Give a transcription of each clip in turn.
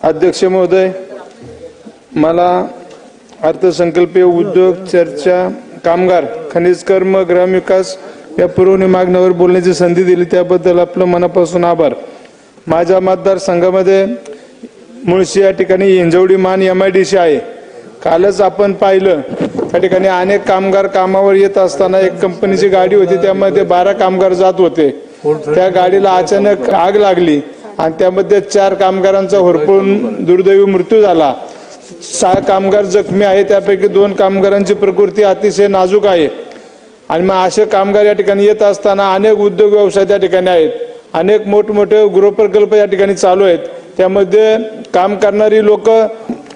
अध्यक्ष महोदय मला अर्थसंकल्पीय उद्योग चर्चा कामगार खनिज कर्म ग्रामविकास या पुरवणी मागण्यावर बोलण्याची संधी दिली. त्याबद्दल आपलं मनापासून आभार. माझ्या मतदारसंघामध्ये मुळशी या ठिकाणी हिंजवडी मान एम आय डी सी आहे. कालच आपण पाहिलं त्या ठिकाणी अनेक कामगार कामावर येत असताना एक कंपनीची गाडी होती त्यामध्ये बारा कामगार जात होते. त्या गाडीला अचानक आग लागली. आणि त्यामध्ये चार कामगारांचा होरपळून दुर्दैवी मृत्यू झाला. सहा कामगार जखमी आहे त्यापैकी दोन कामगारांची प्रकृती अतिशय नाजूक आहे. आणि मग असे कामगार या ठिकाणी येत असताना अनेक उद्योग व्यवसाय त्या ठिकाणी आहेत. अनेक मोठमोठे गृहप्रकल्प या ठिकाणी चालू आहेत. त्यामध्ये काम करणारी लोक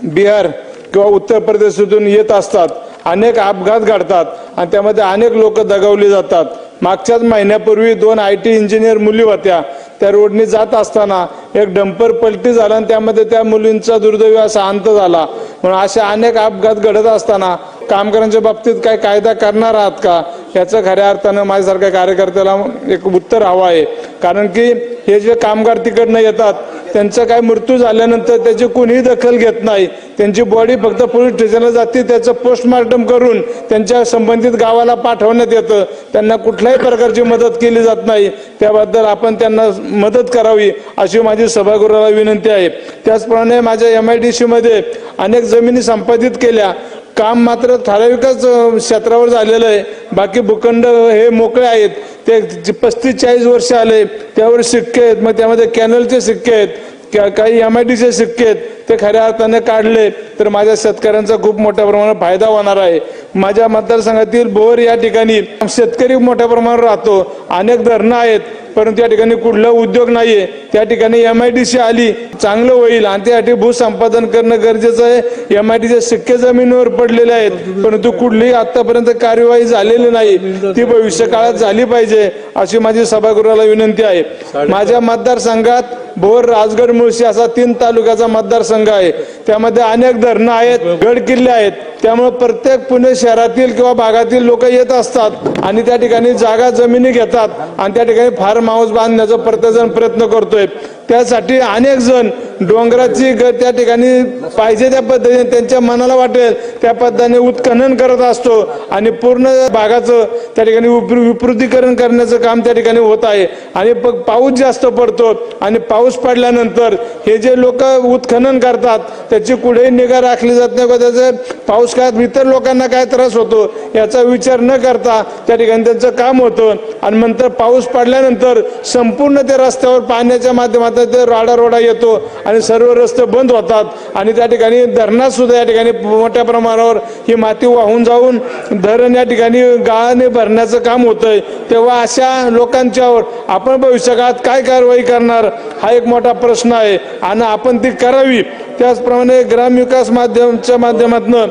बिहार किंवा उत्तर प्रदेशातून येत असतात. अनेक अपघात घडतात आणि त्यामध्ये अनेक लोक दगावली जातात. मागच्याच महिन्यापूर्वी दोन आय टी इंजिनियर मुली होत्या. त्या रोडने जात असताना एक डंपर पलटी झाला आणि त्यामध्ये त्या मुलींचा दुर्दैवी असा अंत झाला. म्हणून असे अनेक अपघात घडत असताना कामगारांच्या बाबतीत काय कायदा करणार आहात का? याचं खऱ्या अर्थानं माझ्यासारख्या कार्यकर्त्याला एक उत्तर हवं आहे. कारण की हे जे कामगार तिकडनं येतात त्यांचा काय मृत्यू झाल्यानंतर त्याची कोणीही दखल घेत नाही. त्यांची बॉडी फक्त पोलीस स्टेशनला जाते त्याचं पोस्टमार्टम करून त्यांच्या संबंधित गावाला पाठवण्यात येतं. त्यांना कुठल्याही प्रकारची मदत केली जात नाही. त्याबद्दल आपण त्यांना मदत करावी अशी माझी सभागृहाला विनंती आहे. त्याचप्रमाणे माझ्या एम आय डी सीमध्ये अनेक जमिनी संपादित केल्या. काम मात्र ठराविकच क्षेत्रावर झालेलं आहे. बाकी भूखंड हे मोकळे आहेत. ते पस्तीस चाळीस वर्ष आले. त्यावर सिक्के आहेत मग त्यामध्ये कॅनलचे सिक्के आहेत का- काही एम आय डीचे सिक्के आहेत ते खऱ्या अर्थाने काढले तर माझ्या शेतकऱ्यांचा खूप मोठ्या प्रमाणात फायदा होणार आहे. माझ्या मतदारसंघातील बोर या ठिकाणी शेतकरी मोठ्या प्रमाणावर राहतो. अनेक धरणं आहेत. परंतु या ठिकाणी कुठला उद्योग नाहीये. त्या ठिकाणी एम आय डी सी आली चांगलं होईल आणि त्यासाठी भूसंपादन करणं गरजेचं आहे. एम आय डीचे सिक्के जमिनीवर पडलेले आहेत परंतु कुठलीही आतापर्यंत कार्यवाही झालेली नाही. ती भविष्य काळात झाली पाहिजे अशी माझी सभागृहाला विनंती आहे. माझ्या मतदारसंघात भोर राजगड मुळशी असा तीन तालुक्याचा मतदारसंघ आहे. त्यामध्ये अनेक धरणं आहेत गड किल्ले आहेत. त्यामुळे प्रत्येक पुणे शहरातील किंवा भागातील लोक येत असतात आणि त्या ठिकाणी जागा जमिनी घेतात आणि त्या ठिकाणी फार्म माऊस बांधण्याचा प्रत्येकजण प्रयत्न करतोय. त्यासाठी अनेक जण डोंगराची ग त्या ठिकाणी पाहिजे त्या पद्धतीने त्यांच्या मनाला वाटेल त्या पद्धतीने उत्खनन करत असतो आणि पूर्ण भागाचं त्या ठिकाणी विपृतीकरण करण्याचं काम त्या ठिकाणी होत आहे. आणि प- पाऊस जास्त पडतो आणि पाऊस पडल्यानंतर हे जे लोक उत्खनन करतात त्याची कुठेही निगा राखली जात नाही त्याचं पाऊस काळात इतर लोकांना काय त्रास होतो याचा विचार न करता त्या ठिकाणी त्यांचं काम होतं. आणि नंतर पाऊस पडल्यानंतर संपूर्ण ते रस्त्यावर पाण्याच्या माध्यमातून ते राडारोडा येतो आणि सर्व रस्ते बंद होतात. आणि त्या ठिकाणी धरणात सुद्धा या ठिकाणी मोठ्या प्रमाणावर ही माती वाहून जाऊन धरण या ठिकाणी गाळाने भरण्याचं काम होतंय. तेव्हा अशा लोकांच्यावर आपण भविष्यकाळात काय कारवाई करणार हा एक मोठा प्रश्न आहे. आणि आपण ती करावी. त्याचप्रमाणे ग्रामविकास माध्यमच्या माध्यमातून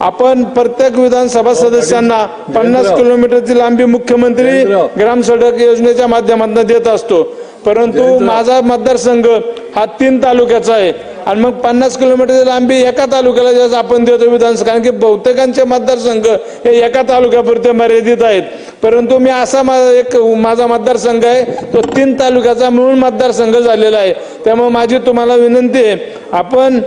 आपण प्रत्येक विधानसभा सदस्यांना पन्नास किलोमीटरची लांबी मुख्यमंत्री ग्राम सडक योजनेच्या माध्यमातून देत असतो. परंतु माझा मतदारसंघ हा तीन तालुक्याचा आहे. आणि मग पन्नास किलोमीटरची लांबी एका तालुक्याला जसं आपण देतो विधानसभा कारण की बहुतेकांचे मतदारसंघ हे एका तालुक्यापुरते मर्यादित आहेत. परंतु मी असा मा- एक माझा मतदारसंघ आहे तो तीन तालुक्याचा मिळून मतदारसंघ झालेला आहे. त्यामुळे माझी तुम्हाला विनंती आहे आपण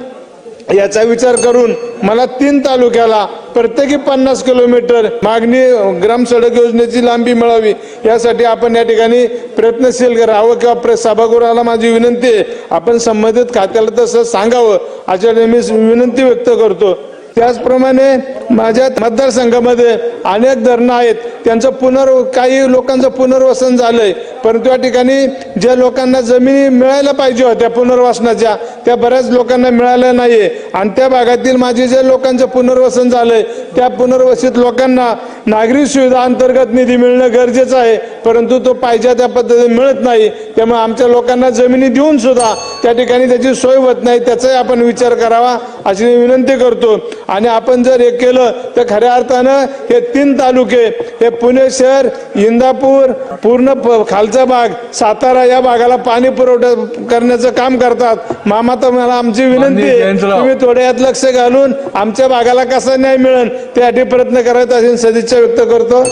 याचा विचार करून मला तीन तालुक्याला प्रत्येकी पन्नास किलोमीटर मागणी ग्राम सडक योजनेची लांबी मिळावी. यासाठी आपण या ठिकाणी प्रयत्नशील राहावं किंवा प्र- सभागृहाला माझी विनंती आहे. आपण संबंधित खात्याला तसं सांगावं. अशा मी विनंती व्यक्त करतो. त्याचप्रमाणे माझ्या मतदारसंघामध्ये अनेक धरणं आहेत. त्यांचं पुनर् काही लोकांचं पुनर्वसन झालंय. परंतु या ठिकाणी ज्या लोकांना जमिनी मिळायला पाहिजे होत्या पुनर्वसनाच्या त्या बऱ्याच लोकांना मिळाल्या नाहीये. आणि त्या भागातील माझे जे लोकांचं पुनर्वसन झालंय त्या पुनर्वसित लोकांना नागरी सुविधा अंतर्गत निधी मिळणं गरजेचं आहे. परंतु तो पाहिजे त्या पद्धतीने मिळत नाही. त्यामुळे आमच्या लोकांना जमिनी देऊन सुद्धा त्या ठिकाणी त्याची सोय होत नाही. त्याचाही आपण विचार करावा अशी विनंती करतो. आणि आपण जर हे केलं तर खऱ्या अर्थानं हे तीन तालुके हे पुणे शहर इंदापूर पूर्ण खालचा भाग सातारा या भागाला पाणी पुरवठा करण्याचं काम करतात. मामा तर मला आमची विनंती आहे तुम्ही थोडे यात लक्ष घालून आमच्या भागाला कसा न्याय मिळेल त्यासाठी प्रयत्न करायचा अशी सदिच्छा व्यक्त करतो.